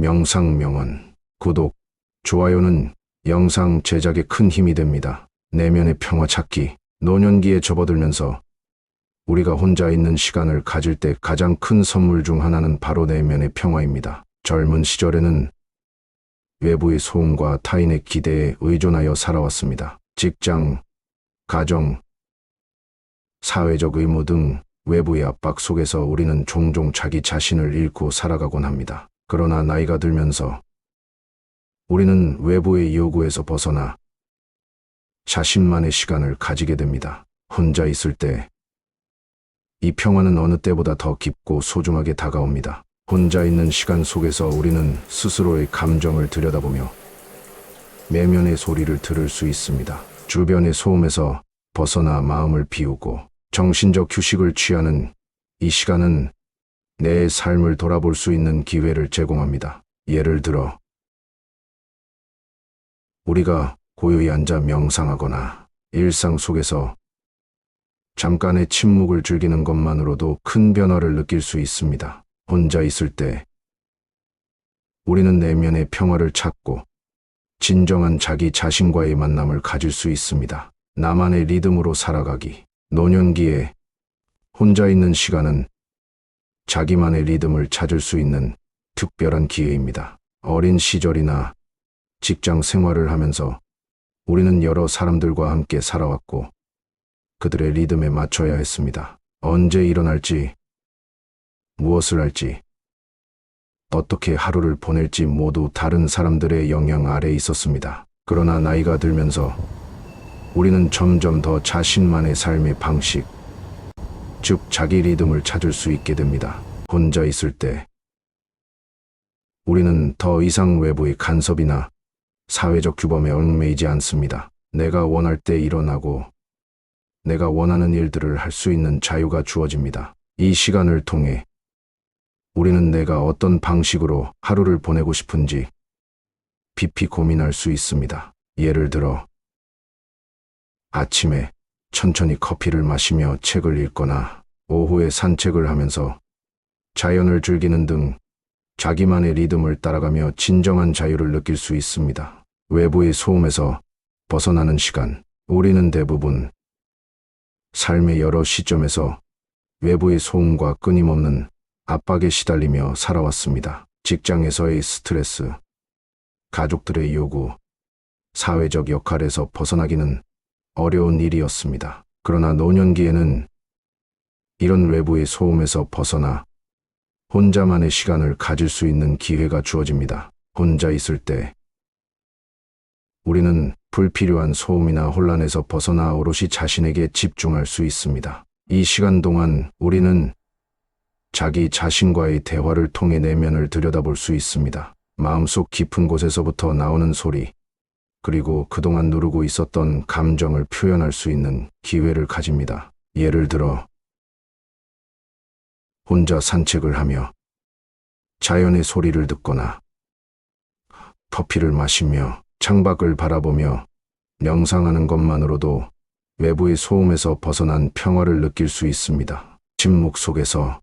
명상 명언, 구독, 좋아요는 영상 제작에 큰 힘이 됩니다. 내면의 평화 찾기, 노년기에 접어들면서 우리가 혼자 있는 시간을 가질 때 가장 큰 선물 중 하나는 바로 내면의 평화입니다. 젊은 시절에는 외부의 소음과 타인의 기대에 의존하여 살아왔습니다. 직장, 가정, 사회적 의무 등 외부의 압박 속에서 우리는 종종 자기 자신을 잃고 살아가곤 합니다. 그러나 나이가 들면서 우리는 외부의 요구에서 벗어나 자신만의 시간을 가지게 됩니다. 혼자 있을 때 이 평화는 어느 때보다 더 깊고 소중하게 다가옵니다. 혼자 있는 시간 속에서 우리는 스스로의 감정을 들여다보며 내면의 소리를 들을 수 있습니다. 주변의 소음에서 벗어나 마음을 비우고 정신적 휴식을 취하는 이 시간은 내 삶을 돌아볼 수 있는 기회를 제공합니다. 예를 들어, 우리가 고요히 앉아 명상하거나 일상 속에서 잠깐의 침묵을 즐기는 것만으로도 큰 변화를 느낄 수 있습니다. 혼자 있을 때 우리는 내면의 평화를 찾고 진정한 자기 자신과의 만남을 가질 수 있습니다. 나만의 리듬으로 살아가기. 노년기에 혼자 있는 시간은 자기만의 리듬을 찾을 수 있는 특별한 기회입니다. 어린 시절이나 직장 생활을 하면서 우리는 여러 사람들과 함께 살아왔고 그들의 리듬에 맞춰야 했습니다. 언제 일어날지, 무엇을 할지, 어떻게 하루를 보낼지 모두 다른 사람들의 영향 아래 있었습니다. 그러나 나이가 들면서 우리는 점점 더 자신만의 삶의 방식, 즉 자기 리듬을 찾을 수 있게 됩니다. 혼자 있을 때 우리는 더 이상 외부의 간섭이나 사회적 규범에 얽매이지 않습니다. 내가 원할 때 일어나고 내가 원하는 일들을 할 수 있는 자유가 주어집니다. 이 시간을 통해 우리는 내가 어떤 방식으로 하루를 보내고 싶은지 깊이 고민할 수 있습니다. 예를 들어 아침에 천천히 커피를 마시며 책을 읽거나 오후에 산책을 하면서 자연을 즐기는 등 자기만의 리듬을 따라가며 진정한 자유를 느낄 수 있습니다. 외부의 소음에서 벗어나는 시간, 우리는 대부분 삶의 여러 시점에서 외부의 소음과 끊임없는 압박에 시달리며 살아왔습니다. 직장에서의 스트레스, 가족들의 요구, 사회적 역할에서 벗어나기는 어려운 일이었습니다. 그러나 노년기에는 이런 외부의 소음에서 벗어나 혼자만의 시간을 가질 수 있는 기회가 주어집니다. 혼자 있을 때 우리는 불필요한 소음이나 혼란에서 벗어나 오롯이 자신에게 집중할 수 있습니다. 이 시간 동안 우리는 자기 자신과의 대화를 통해 내면을 들여다볼 수 있습니다. 마음속 깊은 곳에서부터 나오는 소리, 그리고 그동안 누르고 있었던 감정을 표현할 수 있는 기회를 가집니다. 예를 들어, 혼자 산책을 하며 자연의 소리를 듣거나 커피를 마시며 창밖을 바라보며 명상하는 것만으로도 외부의 소음에서 벗어난 평화를 느낄 수 있습니다. 침묵 속에서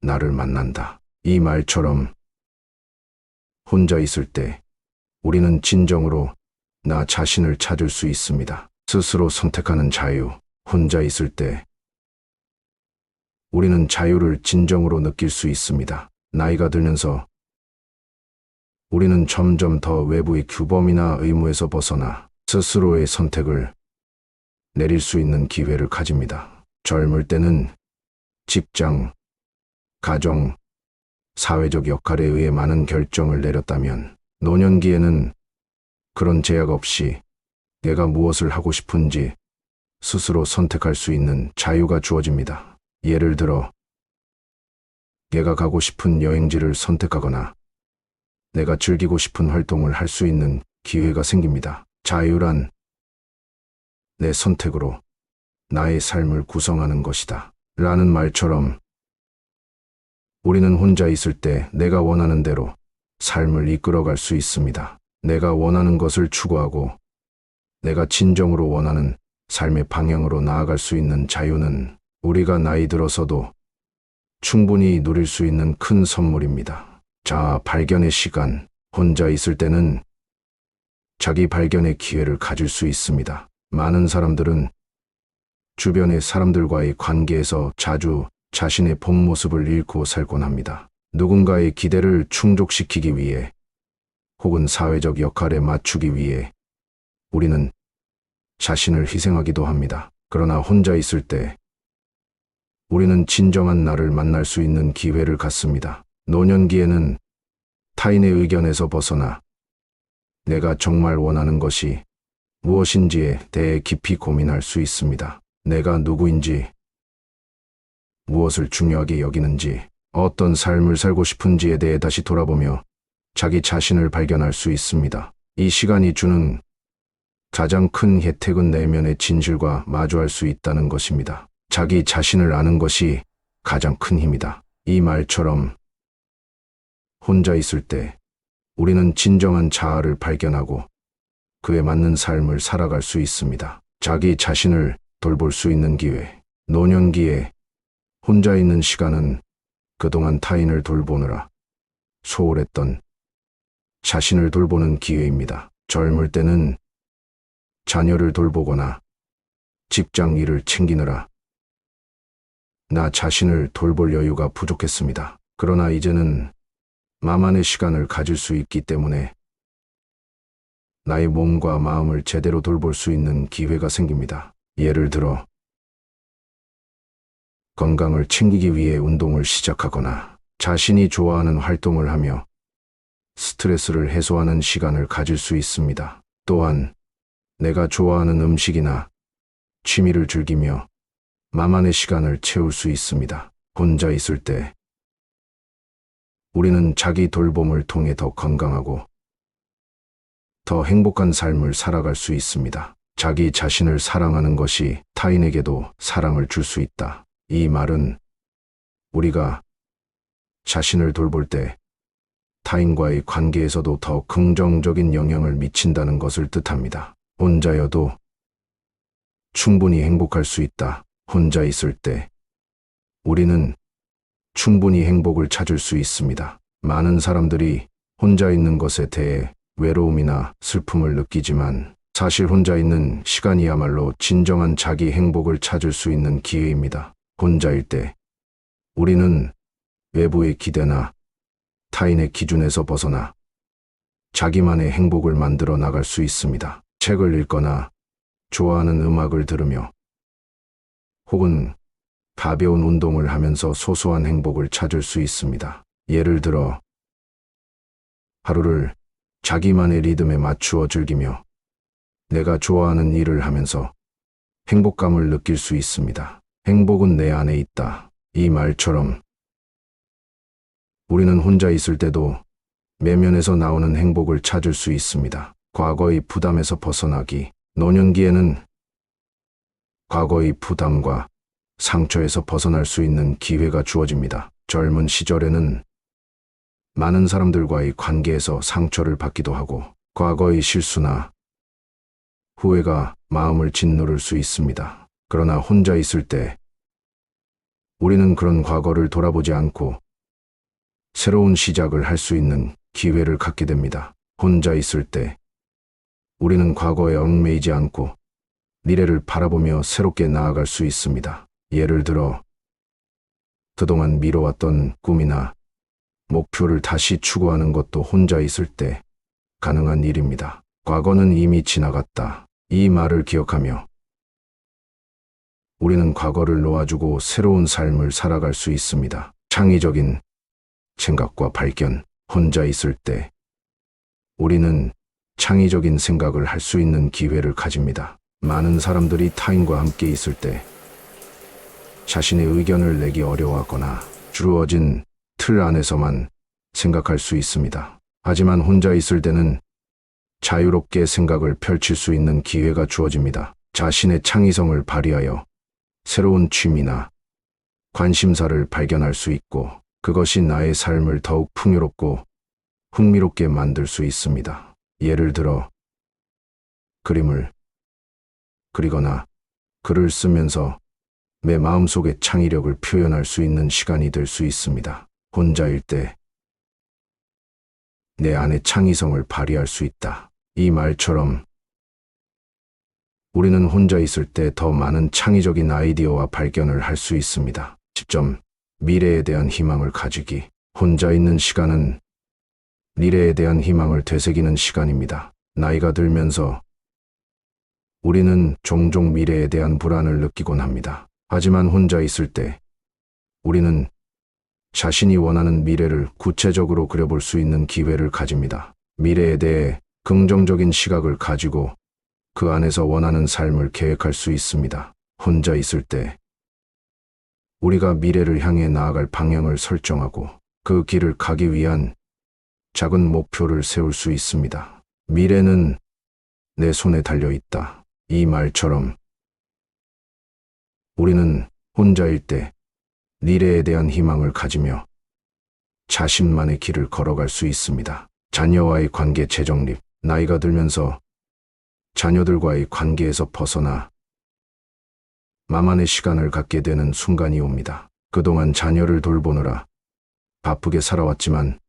나를 만난다. 이 말처럼 혼자 있을 때 우리는 진정으로 나 자신을 찾을 수 있습니다. 스스로 선택하는 자유, 혼자 있을 때 우리는 자유를 진정으로 느낄 수 있습니다. 나이가 들면서 우리는 점점 더 외부의 규범이나 의무에서 벗어나 스스로의 선택을 내릴 수 있는 기회를 가집니다. 젊을 때는 직장, 가정, 사회적 역할에 의해 많은 결정을 내렸다면 노년기에는 그런 제약 없이 내가 무엇을 하고 싶은지 스스로 선택할 수 있는 자유가 주어집니다. 예를 들어, 내가 가고 싶은 여행지를 선택하거나 내가 즐기고 싶은 활동을 할 수 있는 기회가 생깁니다. 자유란 내 선택으로 나의 삶을 구성하는 것이다. 라는 말처럼 우리는 혼자 있을 때 내가 원하는 대로 삶을 이끌어갈 수 있습니다. 내가 원하는 것을 추구하고 내가 진정으로 원하는 삶의 방향으로 나아갈 수 있는 자유는 우리가 나이 들어서도 충분히 누릴 수 있는 큰 선물입니다. 자, 발견의 시간. 혼자 있을 때는 자기 발견의 기회를 가질 수 있습니다. 많은 사람들은 주변의 사람들과의 관계에서 자주 자신의 본 모습을 잃고 살곤 합니다. 누군가의 기대를 충족시키기 위해 혹은 사회적 역할에 맞추기 위해 우리는 자신을 희생하기도 합니다. 그러나 혼자 있을 때 우리는 진정한 나를 만날 수 있는 기회를 갖습니다. 노년기에는 타인의 의견에서 벗어나 내가 정말 원하는 것이 무엇인지에 대해 깊이 고민할 수 있습니다. 내가 누구인지, 무엇을 중요하게 여기는지, 어떤 삶을 살고 싶은지에 대해 다시 돌아보며 자기 자신을 발견할 수 있습니다. 이 시간이 주는 가장 큰 혜택은 내면의 진실과 마주할 수 있다는 것입니다. 자기 자신을 아는 것이 가장 큰 힘이다. 이 말처럼 혼자 있을 때 우리는 진정한 자아를 발견하고 그에 맞는 삶을 살아갈 수 있습니다. 자기 자신을 돌볼 수 있는 기회. 노년기에 혼자 있는 시간은 그동안 타인을 돌보느라 소홀했던 자신을 돌보는 기회입니다. 젊을 때는 자녀를 돌보거나 직장 일을 챙기느라 나 자신을 돌볼 여유가 부족했습니다. 그러나 이제는 나만의 시간을 가질 수 있기 때문에 나의 몸과 마음을 제대로 돌볼 수 있는 기회가 생깁니다. 예를 들어, 건강을 챙기기 위해 운동을 시작하거나 자신이 좋아하는 활동을 하며 스트레스를 해소하는 시간을 가질 수 있습니다. 또한 내가 좋아하는 음식이나 취미를 즐기며 나만의 시간을 채울 수 있습니다. 혼자 있을 때 우리는 자기 돌봄을 통해 더 건강하고 더 행복한 삶을 살아갈 수 있습니다. 자기 자신을 사랑하는 것이 타인에게도 사랑을 줄 수 있다. 이 말은 우리가 자신을 돌볼 때 타인과의 관계에서도 더 긍정적인 영향을 미친다는 것을 뜻합니다. 혼자여도 충분히 행복할 수 있다. 혼자 있을 때 우리는 충분히 행복을 찾을 수 있습니다. 많은 사람들이 혼자 있는 것에 대해 외로움이나 슬픔을 느끼지만 사실 혼자 있는 시간이야말로 진정한 자기 행복을 찾을 수 있는 기회입니다. 혼자일 때 우리는 외부의 기대나 타인의 기준에서 벗어나 자기만의 행복을 만들어 나갈 수 있습니다. 책을 읽거나 좋아하는 음악을 들으며 혹은 가벼운 운동을 하면서 소소한 행복을 찾을 수 있습니다. 예를 들어 하루를 자기만의 리듬에 맞추어 즐기며 내가 좋아하는 일을 하면서 행복감을 느낄 수 있습니다. 행복은 내 안에 있다. 이 말처럼 우리는 혼자 있을 때도 내면에서 나오는 행복을 찾을 수 있습니다. 과거의 부담에서 벗어나기. 노년기에는 과거의 부담과 상처에서 벗어날 수 있는 기회가 주어집니다. 젊은 시절에는 많은 사람들과의 관계에서 상처를 받기도 하고 과거의 실수나 후회가 마음을 짓누를 수 있습니다. 그러나 혼자 있을 때 우리는 그런 과거를 돌아보지 않고 새로운 시작을 할 수 있는 기회를 갖게 됩니다. 혼자 있을 때 우리는 과거에 얽매이지 않고 미래를 바라보며 새롭게 나아갈 수 있습니다. 예를 들어 그동안 미뤄왔던 꿈이나 목표를 다시 추구하는 것도 혼자 있을 때 가능한 일입니다. 과거는 이미 지나갔다. 이 말을 기억하며 우리는 과거를 놓아주고 새로운 삶을 살아갈 수 있습니다. 창의적인 생각과 발견, 혼자 있을 때 우리는 창의적인 생각을 할 수 있는 기회를 가집니다. 많은 사람들이 타인과 함께 있을 때 자신의 의견을 내기 어려워하거나 주루어진 틀 안에서만 생각할 수 있습니다. 하지만 혼자 있을 때는 자유롭게 생각을 펼칠 수 있는 기회가 주어집니다. 자신의 창의성을 발휘하여 새로운 취미나 관심사를 발견할 수 있고 그것이 나의 삶을 더욱 풍요롭고 흥미롭게 만들 수 있습니다. 예를 들어 그림을 그리거나 글을 쓰면서 내 마음속의 창의력을 표현할 수 있는 시간이 될 수 있습니다. 혼자일 때 내 안의 창의성을 발휘할 수 있다. 이 말처럼 우리는 혼자 있을 때 더 많은 창의적인 아이디어와 발견을 할 수 있습니다. 10점 미래에 대한 희망을 가지기. 혼자 있는 시간은 미래에 대한 희망을 되새기는 시간입니다. 나이가 들면서 우리는 종종 미래에 대한 불안을 느끼곤 합니다. 하지만 혼자 있을 때 우리는 자신이 원하는 미래를 구체적으로 그려볼 수 있는 기회를 가집니다. 미래에 대해 긍정적인 시각을 가지고 그 안에서 원하는 삶을 계획할 수 있습니다. 혼자 있을 때 우리가 미래를 향해 나아갈 방향을 설정하고 그 길을 가기 위한 작은 목표를 세울 수 있습니다. 미래는 내 손에 달려 있다. 이 말처럼 우리는 혼자일 때 미래에 대한 희망을 가지며 자신만의 길을 걸어갈 수 있습니다. 자녀와의 관계 재정립, 나이가 들면서 자녀들과의 관계에서 벗어나 마만의 시간을 갖게 되는 순간이 옵니다. 그동안 자녀를 돌보느라 바쁘게 살아왔지만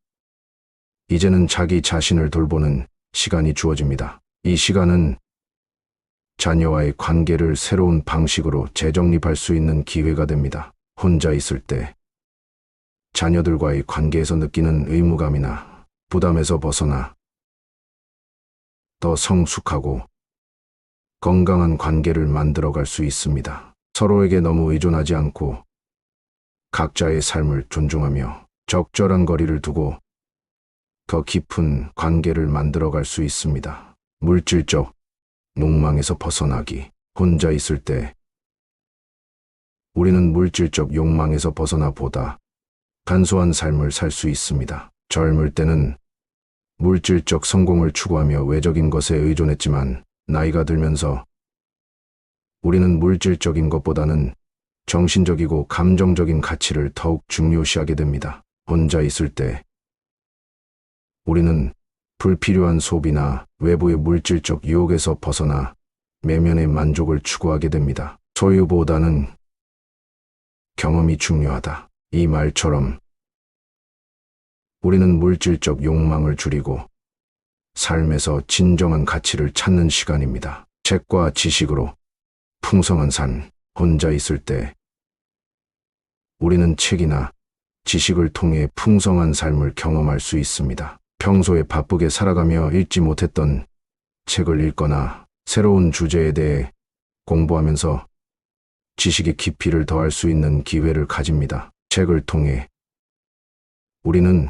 이제는 자기 자신을 돌보는 시간이 주어집니다. 이 시간은 자녀와의 관계를 새로운 방식으로 재정립할 수 있는 기회가 됩니다. 혼자 있을 때 자녀들과의 관계에서 느끼는 의무감이나 부담에서 벗어나 더 성숙하고 건강한 관계를 만들어갈 수 있습니다. 서로에게 너무 의존하지 않고 각자의 삶을 존중하며 적절한 거리를 두고 더 깊은 관계를 만들어갈 수 있습니다. 물질적 욕망에서 벗어나기. 혼자 있을 때 우리는 물질적 욕망에서 벗어나 보다 간소한 삶을 살 수 있습니다. 젊을 때는 물질적 성공을 추구하며 외적인 것에 의존했지만 나이가 들면서 우리는 물질적인 것보다는 정신적이고 감정적인 가치를 더욱 중요시하게 됩니다. 혼자 있을 때 우리는 불필요한 소비나 외부의 물질적 유혹에서 벗어나 내면의 만족을 추구하게 됩니다. 소유보다는 경험이 중요하다. 이 말처럼 우리는 물질적 욕망을 줄이고 삶에서 진정한 가치를 찾는 시간입니다. 책과 지식으로 풍성한 삶, 혼자 있을 때 우리는 책이나 지식을 통해 풍성한 삶을 경험할 수 있습니다. 평소에 바쁘게 살아가며 읽지 못했던 책을 읽거나 새로운 주제에 대해 공부하면서 지식의 깊이를 더할 수 있는 기회를 가집니다. 책을 통해 우리는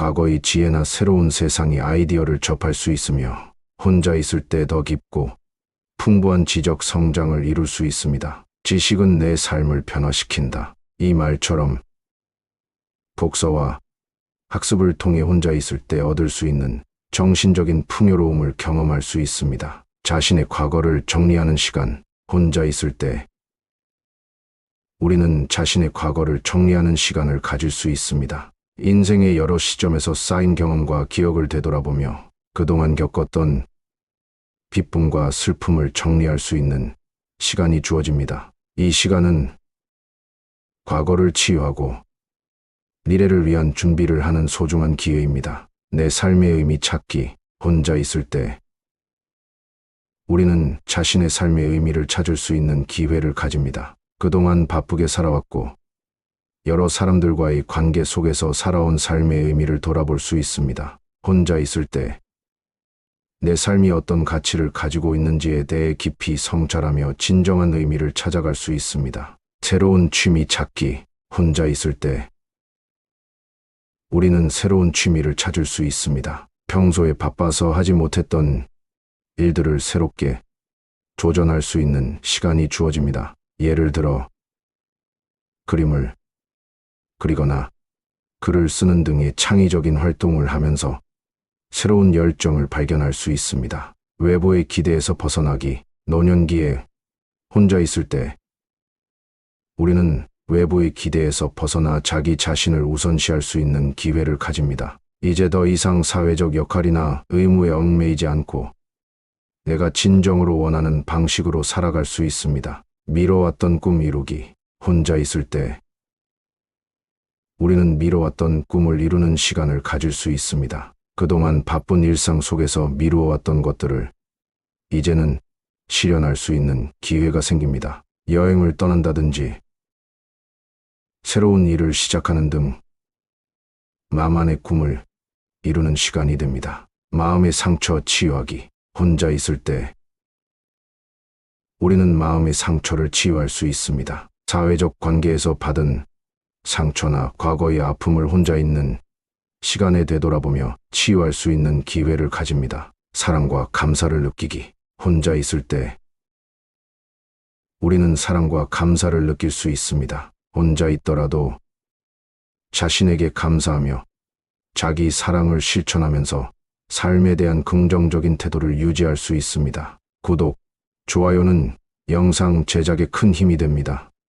과거의 지혜나 새로운 세상의 아이디어를 접할 수 있으며 혼자 있을 때 더 깊고 풍부한 지적 성장을 이룰 수 있습니다. 지식은 내 삶을 변화시킨다. 이 말처럼 독서와 학습을 통해 혼자 있을 때 얻을 수 있는 정신적인 풍요로움을 경험할 수 있습니다. 자신의 과거를 정리하는 시간, 혼자 있을 때 우리는 자신의 과거를 정리하는 시간을 가질 수 있습니다. 인생의 여러 시점에서 쌓인 경험과 기억을 되돌아보며 그동안 겪었던 기쁨과 슬픔을 정리할 수 있는 시간이 주어집니다. 이 시간은 과거를 치유하고 미래를 위한 준비를 하는 소중한 기회입니다. 내 삶의 의미 찾기, 혼자 있을 때 우리는 자신의 삶의 의미를 찾을 수 있는 기회를 가집니다. 그동안 바쁘게 살아왔고 여러 사람들과의 관계 속에서 살아온 삶의 의미를 돌아볼 수 있습니다. 혼자 있을 때 내 삶이 어떤 가치를 가지고 있는지에 대해 깊이 성찰하며 진정한 의미를 찾아갈 수 있습니다. 새로운 취미 찾기, 혼자 있을 때 우리는 새로운 취미를 찾을 수 있습니다. 평소에 바빠서 하지 못했던 일들을 새롭게 조전할 수 있는 시간이 주어집니다. 예를 들어 그림을 그리거나 글을 쓰는 등의 창의적인 활동을 하면서 새로운 열정을 발견할 수 있습니다. 외부의 기대에서 벗어나기, 노년기에 혼자 있을 때 우리는 외부의 기대에서 벗어나 자기 자신을 우선시할 수 있는 기회를 가집니다. 이제 더 이상 사회적 역할이나 의무에 얽매이지 않고 내가 진정으로 원하는 방식으로 살아갈 수 있습니다. 미뤄왔던 꿈 이루기, 혼자 있을 때 우리는 미뤄왔던 꿈을 이루는 시간을 가질 수 있습니다. 그동안 바쁜 일상 속에서 미루어왔던 것들을 이제는 실현할 수 있는 기회가 생깁니다. 여행을 떠난다든지 새로운 일을 시작하는 등 마만의 꿈을 이루는 시간이 됩니다. 마음의 상처 치유하기. 혼자 있을 때 우리는 마음의 상처를 치유할 수 있습니다. 사회적 관계에서 받은 상처나 과거의 아픔을 혼자 있는 시간에 되돌아보며 치유할 수 있는 기회를 가집니다. 사랑과 감사를 느끼기. 혼자 있을 때 우리는 사랑과 감사를 느낄 수 있습니다. 혼자 있더라도 자신에게 감사하며 자기 사랑을 실천하면서 삶에 대한 긍정적인 태도를 유지할 수 있습니다. 구독, 좋아요는 영상 제작에 큰 힘이 됩니다.